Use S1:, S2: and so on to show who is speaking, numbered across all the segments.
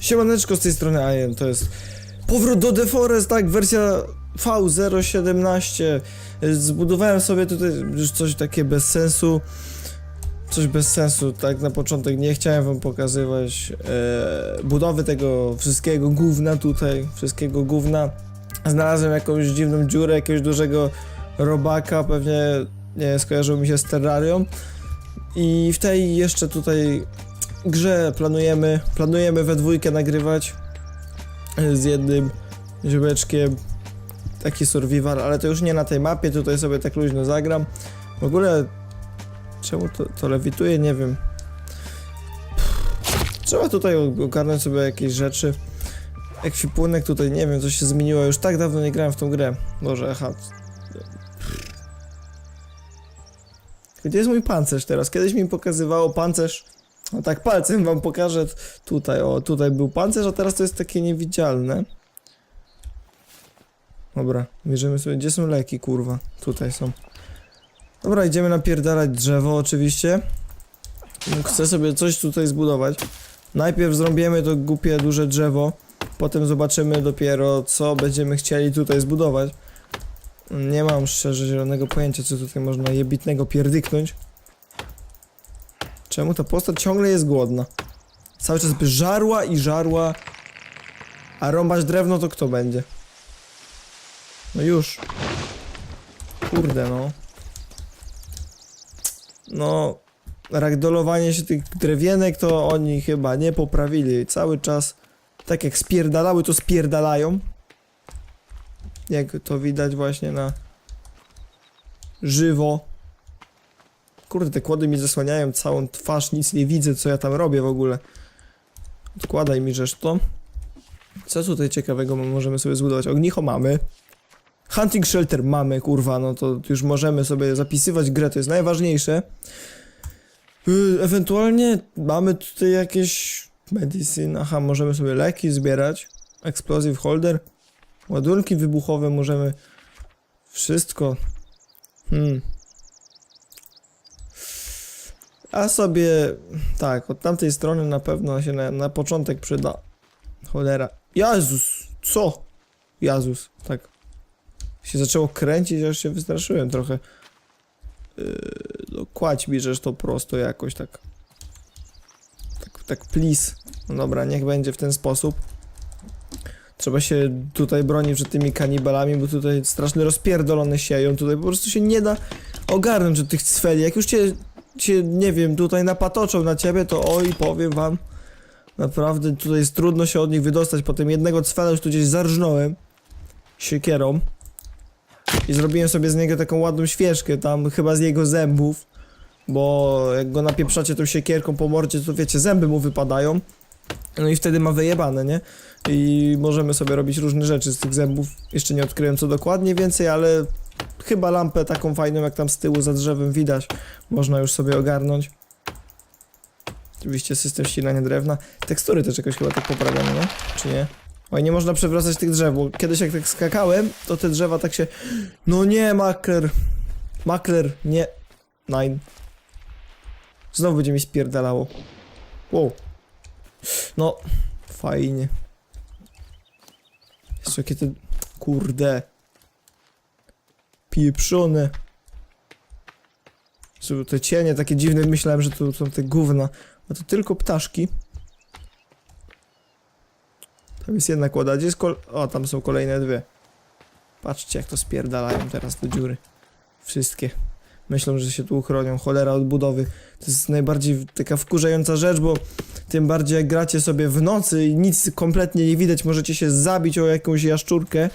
S1: Siemaneczko z tej strony Ajen, to jest powrót do The Forest, tak, wersja V017 Zbudowałem sobie tutaj coś takie bez sensu. Coś bez sensu, tak na początek nie chciałem wam pokazywać e, budowy tego wszystkiego gówna tutaj, wszystkiego gówna. Znalazłem jakąś dziwną dziurę, jakiegoś dużego robaka, pewnie nie skojarzył mi się z Terrarią i w tej jeszcze tutaj grze planujemy, planujemy we dwójkę nagrywać e, z jednym ziomeczkiem taki survival, ale to już nie na tej mapie, tutaj sobie tak luźno zagram. W ogóle czemu to, to lewituje, nie wiem. Trzeba tutaj ogarnąć sobie jakieś rzeczy. Ekwipunek tutaj, nie wiem, co się zmieniło, już tak dawno nie grałem w tą grę. Może, aha. Gdzie jest mój pancerz teraz? Kiedyś mi pokazywało pancerz no tak palcem wam pokażę tutaj, o tutaj był pancerz, a teraz to jest takie niewidzialne. Dobra, mierzymy sobie, gdzie są leki, kurwa? Tutaj są. Dobra, idziemy napierdalać drzewo oczywiście. Chcę sobie coś tutaj zbudować. Najpierw zrobimy to głupie, duże drzewo, potem zobaczymy dopiero, co będziemy chcieli tutaj zbudować. Nie mam szczerze zielonego pojęcia, co tutaj można jebitnego pierdyknąć. Czemu ta postać ciągle jest głodna? Cały czas by żarła i żarła. A rąbać drewno to kto będzie? No już. Kurde no. No. Ragdolowanie się tych drewienek to oni chyba nie poprawili. Cały czas tak jak spierdalały to spierdalają. Jak to widać właśnie na żywo. Kurde, te kłody mi zasłaniają całą twarz, nic nie widzę, co ja tam robię w ogóle. Odkładaj mi to. Co tutaj ciekawego możemy sobie zbudować? Ognicho mamy. Hunting shelter mamy, kurwa, no to już możemy sobie zapisywać grę, to jest najważniejsze. Yy, ewentualnie mamy tutaj jakieś medicine, aha, możemy sobie leki zbierać. Explosive holder. Ładunki wybuchowe możemy... Wszystko. Hmm. A sobie, tak, od tamtej strony na pewno się na, na początek przyda. Cholera. Jezus, co? Jezus, tak. Się zaczęło kręcić, aż się wystraszyłem trochę. Yy, no, kładź żeż to prosto jakoś tak. Tak, tak, please. No dobra, niech będzie w ten sposób. Trzeba się tutaj bronić przed tymi kanibalami, bo tutaj straszne rozpierdolone sieją. Tutaj po prostu się nie da ogarnąć od tych cweli. Jak już cię cię, nie wiem, tutaj napatoczą na ciebie, to oj, powiem wam, naprawdę tutaj jest trudno się od nich wydostać. Potem jednego cwela już tu gdzieś zarżnąłem siekierą i zrobiłem sobie z niego taką ładną świeżkę, tam chyba z jego zębów, bo jak go napieprzacie tą siekierką po mordzie, to wiecie, zęby mu wypadają. No i wtedy ma wyjebane, nie? I możemy sobie robić różne rzeczy z tych zębów. Jeszcze nie odkryłem co dokładnie więcej, ale chyba lampę taką fajną, jak tam z tyłu za drzewem widać, można już sobie ogarnąć. Oczywiście system ścinania drewna. Tekstury też jakoś chyba tak poprawione, nie? Czy nie? Oj, nie można przewracać tych drzew, bo kiedyś jak tak skakałem, to te drzewa tak się... No nie, makler! Makler, nie. Nine. Znowu będzie mi spierdalało. Wow. No, fajnie. Jeszcze jakie te... Kurde. Pieprzone. Są te cienie takie dziwne, myślałem, że to są te gówna. A to tylko ptaszki. Tam jest jedna kłoda, gdzie jest kol... O, tam są kolejne dwie. Patrzcie, jak to spierdalają teraz do dziury. Wszystkie. Myślą, że się tu uchronią. Cholera odbudowy. To jest najbardziej taka wkurzająca rzecz, bo tym bardziej jak gracie sobie w nocy i nic kompletnie nie widać, możecie się zabić o jakąś jaszczurkę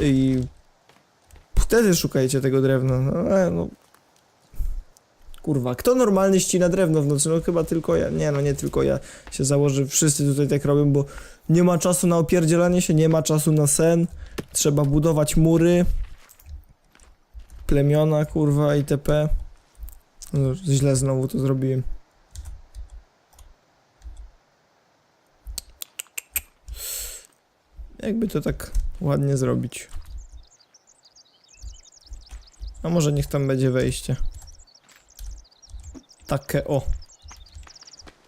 S1: i wtedy szukajcie tego drewna. No, ale no. Kurwa, kto normalnie ścina drewno w nocy? No chyba tylko ja. Nie no, nie tylko ja się założę. Wszyscy tutaj tak robią, bo nie ma czasu na opierdzielanie się, nie ma czasu na sen. Trzeba budować mury. Plemiona, kurwa, itp. No, źle znowu to zrobiłem. Jakby to tak ładnie zrobić. A może niech tam będzie wejście. Takie o.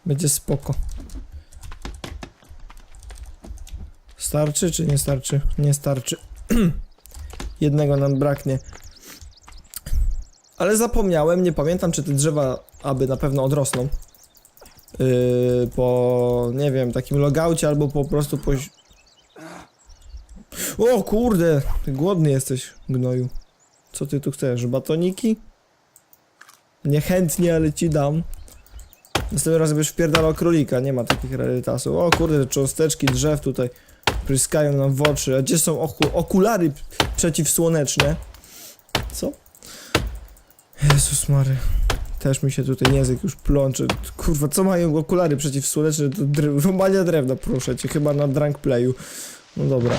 S1: Będzie spoko. Starczy czy nie starczy? Nie starczy. Jednego nam braknie. Ale zapomniałem, nie pamiętam czy te drzewa aby na pewno odrosną. Yy, po, nie wiem, takim logaucie albo po prostu po... O kurde, ty głodny jesteś, gnoju. Co ty tu chcesz? Batoniki? Niechętnie, ale ci dam. Następnym razem już wpierdalał królika, nie ma takich rarytasów. O kurde, te cząsteczki drzew tutaj pryskają nam w oczy. A gdzie są oku okulary przeciwsłoneczne? Co? Jezus Mary. Też mi się tutaj język już plącze. Kurwa, co mają okulary przeciwsłoneczne do drew rąbania drewna, proszę cię, chyba na drunk playu. No dobra.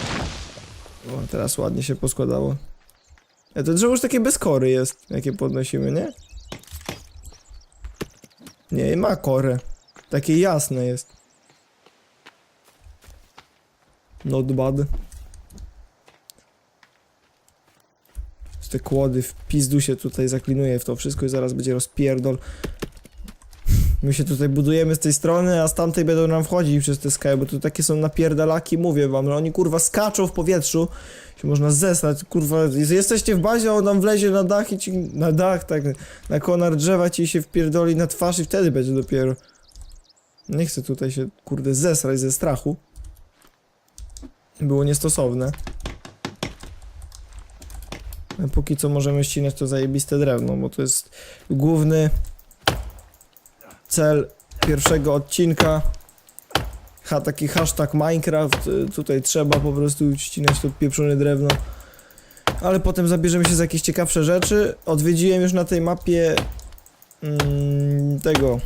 S1: O, teraz ładnie się poskładało. To drzewo już takie bez kory jest, jakie podnosimy, nie? Nie, ma korę. Takie jasne jest. Not bad. Te kłody w pizdu się tutaj zaklinuje w to wszystko i zaraz będzie rozpierdol. My się tutaj budujemy z tej strony, a z tamtej będą nam wchodzić przez te skały, bo tu takie są napierdalaki, mówię wam, że oni kurwa skaczą w powietrzu, się można zesnać, kurwa, jesteście w bazie, a on nam wlezie na dach i ci, na dach, tak, na konar drzewa ci się wpierdoli na twarz i wtedy będzie dopiero. Nie chcę tutaj się, kurde, zesrać ze strachu. Było niestosowne. Póki co możemy ścinać to zajebiste drewno, bo to jest główny cel pierwszego odcinka. Ha, taki hashtag Minecraft. y, Tutaj trzeba po prostu ścinać to pieprzone drewno. Ale potem zabierzemy się za jakieś ciekawsze rzeczy. Odwiedziłem już na tej mapie mm, tego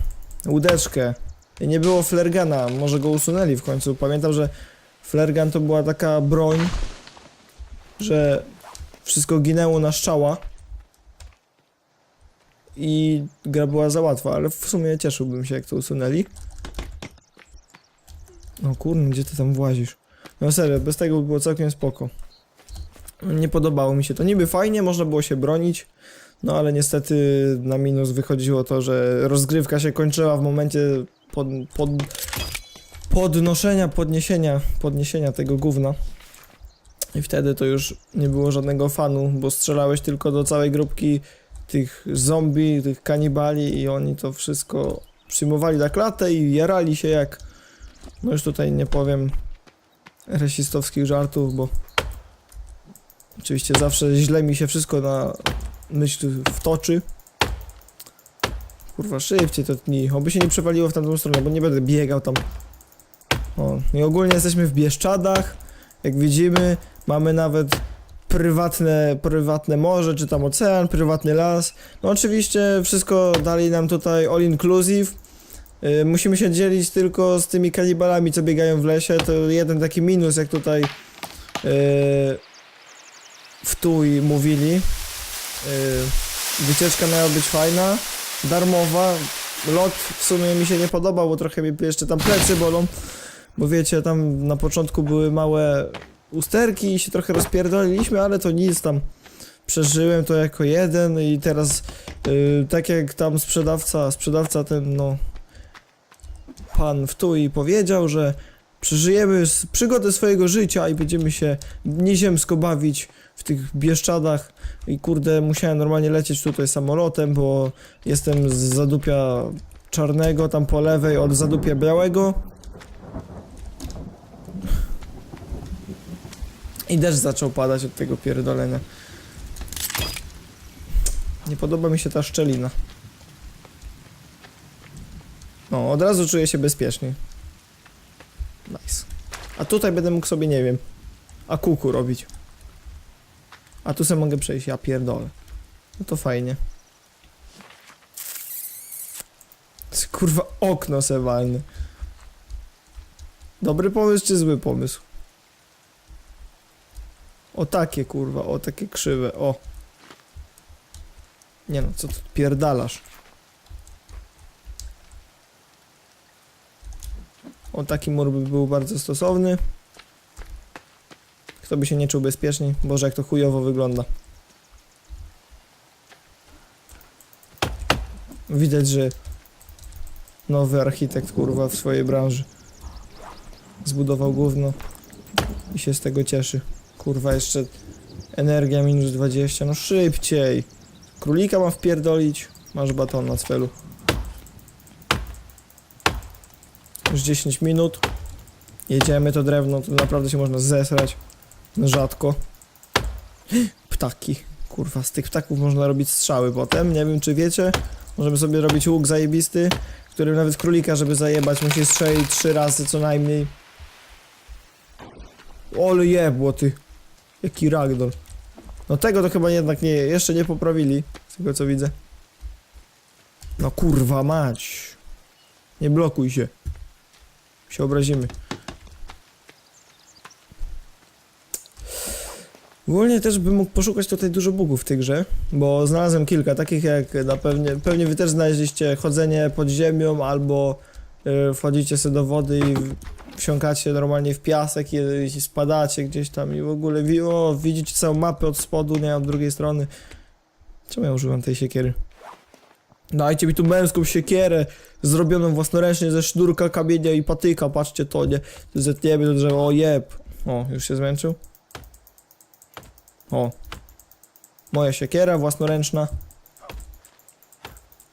S1: łódeczkę. Nie było flergana, może go usunęli w końcu. Pamiętam, że flergan to była taka broń, że wszystko ginęło na szczała. I gra była za łatwa, ale w sumie cieszyłbym się jak to usunęli. No kurde, gdzie ty tam włazisz? No serio, bez tego by było całkiem spoko. Nie podobało mi się to. Niby fajnie, można było się bronić, no ale niestety na minus wychodziło to, że rozgrywka się kończyła w momencie pod, pod, podnoszenia, podniesienia, podniesienia tego gówna. I wtedy to już nie było żadnego fanu, bo strzelałeś tylko do całej grupki tych zombie, tych kanibali i oni to wszystko przyjmowali na klatę i jarali się jak... No już tutaj nie powiem rasistowskich żartów, bo oczywiście zawsze źle mi się wszystko na myśl wtoczy. Kurwa, szybciej to tnij, oby się nie przewaliło w tamtą stronę, bo nie będę biegał tam. O, i ogólnie jesteśmy w Bieszczadach, jak widzimy, mamy nawet prywatne, prywatne morze, czy tam ocean, prywatny las. No oczywiście wszystko dali nam tutaj all inclusive. Yy, musimy się dzielić tylko z tymi kanibalami, co biegają w lesie. To jeden taki minus, jak tutaj yy, w tuj mówili. Yy, wycieczka miała być fajna, darmowa. Lot w sumie mi się nie podobał, bo trochę mi jeszcze tam plecy bolą. Bo wiecie, tam na początku były małe usterki i się trochę rozpierdoliliśmy, ale to nic tam. Przeżyłem to jako jeden i teraz yy, tak jak tam sprzedawca, sprzedawca ten no pan w tu i powiedział, że przeżyjemy przygodę swojego życia i będziemy się nieziemsko bawić w tych Bieszczadach i kurde musiałem normalnie lecieć tutaj samolotem, bo jestem z zadupia czarnego tam po lewej od zadupia białego I deszcz zaczął padać od tego pierdolenia. Nie podoba mi się ta szczelina. No, od razu czuję się bezpiecznie. Nice. A tutaj będę mógł sobie, nie wiem, a kuku robić. A tu sobie mogę przejść, ja pierdolę. No to fajnie. Kurwa, okno se walny. Dobry pomysł czy zły pomysł? O takie kurwa, o takie krzywe, o. Nie no, co tu pierdalasz? O taki mur by był bardzo stosowny. Kto by się nie czuł bezpiecznie? Boże, jak to chujowo wygląda. Widać, że nowy architekt kurwa w swojej branży zbudował gówno. I się z tego cieszy. Kurwa, jeszcze energia minus 20, no szybciej. Królika mam wpierdolić. Masz baton na celu. Już 10 minut. Jedziemy to drewno, to naprawdę się można zesrać. No rzadko. Ptaki. Kurwa, z tych ptaków można robić strzały potem. Nie wiem, czy wiecie. Możemy sobie robić łuk zajebisty, którym nawet królika, żeby zajebać, musi strzelić trzy razy co najmniej. Ole jebło, ty. Jaki ragdoll. No tego to chyba jednak nie, jeszcze nie poprawili, z tego co widzę. No kurwa mać. Nie blokuj się. Się obrazimy. Ogólnie też bym mógł poszukać tutaj dużo bugów w tej grze, bo znalazłem kilka, takich jak na pewnie, pewnie wy też znaleźliście chodzenie pod ziemią albo y, wchodzicie sobie do wody i wsiąkacie normalnie w piasek i, i spadacie gdzieś tam i w ogóle wi o, widzicie całą mapę od spodu, nie od drugiej strony. Czemu ja używam tej siekiery? Dajcie mi tu męską siekierę zrobioną własnoręcznie ze sznurka, kamienia i patyka, patrzcie to, nie? Zetniemy to drzewo, o jeb. O, już się zmęczył? O. Moja siekiera własnoręczna.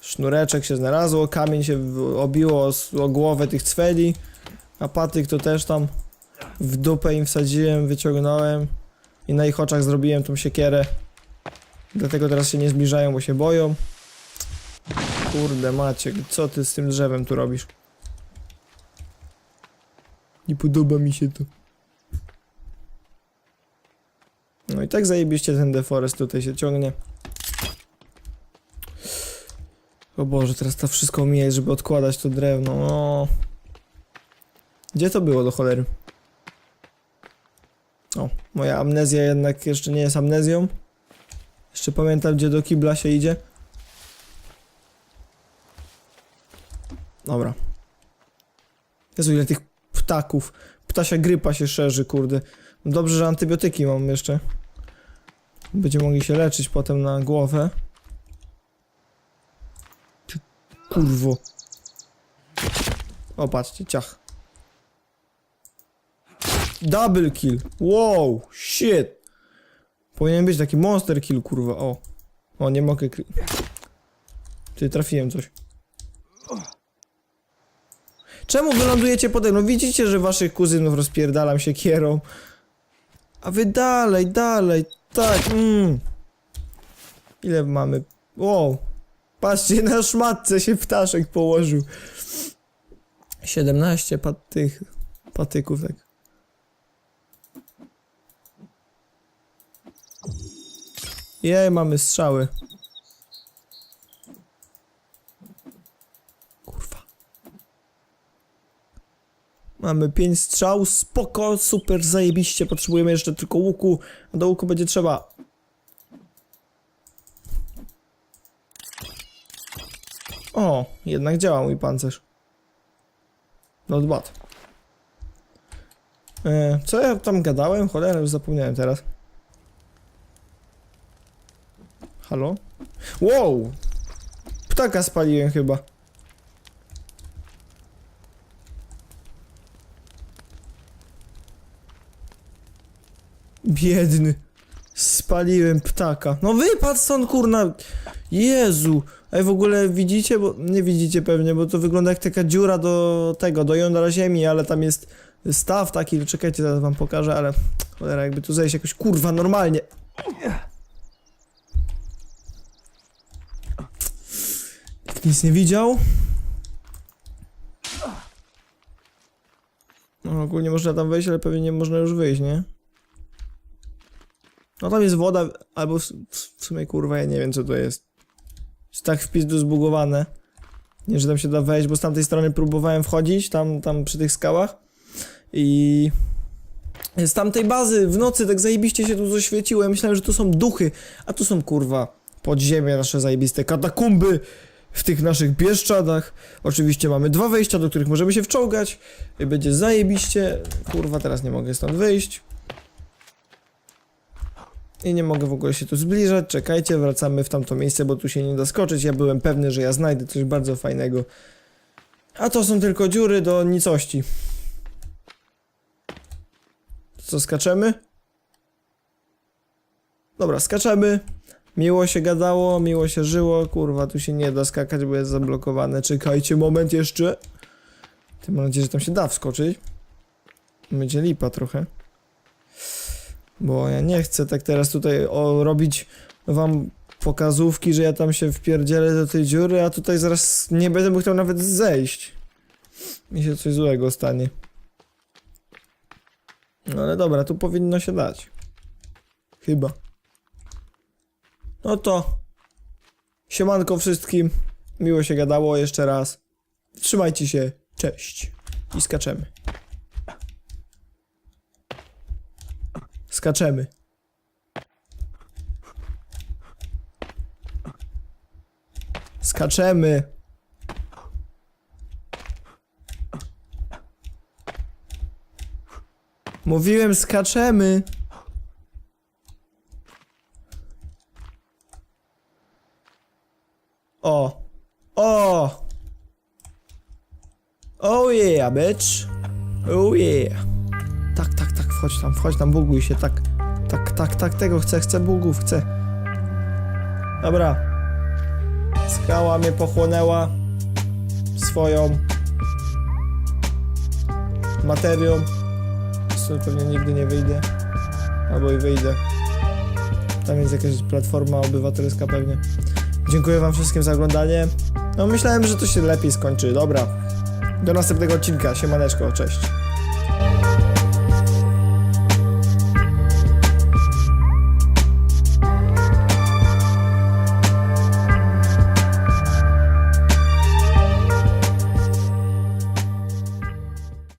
S1: Sznureczek się znalazło, kamień się obiło o, o głowę tych cweli. A patyk to też tam w dupę im wsadziłem, wyciągnąłem. I na ich oczach zrobiłem tą siekierę. Dlatego teraz się nie zbliżają, bo się boją. Kurde Maciek, co ty z tym drzewem tu robisz? Nie podoba mi się to. No i tak zajebiście ten deforest tutaj się ciągnie. O Boże, teraz to wszystko omijać, żeby odkładać to drewno. No. Gdzie to było do cholery? O, moja amnezja jednak jeszcze nie jest amnezją. Jeszcze pamiętam, gdzie do kibla się idzie. Dobra. Jezu, ile tych ptaków. Ptasia grypa się szerzy, kurde. Dobrze, że antybiotyki mam jeszcze. Będziemy mogli się leczyć potem na głowę. Kurwo. O, patrzcie, ciach. Double kill. Wow, shit. Powinien być taki monster kill, kurwa. O. O, nie mogę. Ty trafiłem coś. Czemu wylądujecie pode mną? Widzicie, że waszych kuzynów rozpierdalam się kierą. A wy dalej, dalej, tak, mm. Ile mamy? Wow. Patrzcie, na szmatce się ptaszek położył. 17 patych, patyków, tak. Jej, mamy strzały. Kurwa. Mamy 5 strzał, spoko, super, zajebiście. Potrzebujemy jeszcze tylko łuku, a do łuku będzie trzeba. O, jednak działa mój pancerz. Not bad. E, co ja tam gadałem? Cholera, już zapomniałem teraz. Halo? Wow! Ptaka spaliłem chyba. Biedny. Spaliłem ptaka. No wypadł stąd, kurna. Jezu. Ej, w ogóle widzicie, bo nie widzicie pewnie, bo to wygląda jak taka dziura do tego, do jądra ziemi, ale tam jest staw taki, czekajcie, zaraz wam pokażę, ale cholera, jakby tu zejść jakoś, kurwa, normalnie. Nic nie widział. No, ogólnie można tam wejść, ale pewnie nie można już wyjść, nie? No tam jest woda, albo w, w sumie kurwa, ja nie wiem co to jest. Jest tak w pizdu zbugowane. Nie, że tam się da wejść, bo z tamtej strony próbowałem wchodzić, tam, tam przy tych skałach. I... Z tamtej bazy w nocy tak zajebiście się tu zaświeciło. Ja myślałem, że tu są duchy, a tu są kurwa podziemie, nasze zajebiste katakumby w tych naszych Bieszczadach. Oczywiście mamy dwa wejścia, do których możemy się wczołgać. Będzie zajebiście. Kurwa, teraz nie mogę stąd wyjść. I nie mogę w ogóle się tu zbliżać. Czekajcie, wracamy w tamto miejsce, bo tu się nie da skoczyć. Ja byłem pewny, że ja znajdę coś bardzo fajnego. A to są tylko dziury do nicości. Co, skaczemy? Dobra, skaczemy. Miło się gadało, miło się żyło. Kurwa, tu się nie da skakać, bo jest zablokowane. Czekajcie moment jeszcze. Ty mam nadzieję, że tam się da wskoczyć. Będzie lipa trochę. Bo ja nie chcę tak teraz tutaj o, robić wam pokazówki, że ja tam się wpierdzielę do tej dziury, a tutaj zaraz nie będę mógł tam nawet zejść. Mi się coś złego stanie. No ale dobra, tu powinno się dać. Chyba. No to. Siemanko wszystkim. Miło się gadało jeszcze raz. Trzymajcie się. Cześć. I skaczemy. Skaczemy. Skaczemy. Mówiłem skaczemy. O. O. Oh yeah, bitch. Oh yeah. Tak, tak, tak, wchodź tam, wchodź tam, buguj się, tak. Tak, tak, tak, tego chcę, chcę bugów, chcę. Dobra. Skała mnie pochłonęła swoją materią. Z pewnie nigdy nie wyjdę. Albo i wyjdę. Tam jest jakaś platforma obywatelska pewnie. Dziękuję wam wszystkim za oglądanie. No myślałem, że to się lepiej skończy. Dobra. Do następnego odcinka. Siemaneczko, cześć.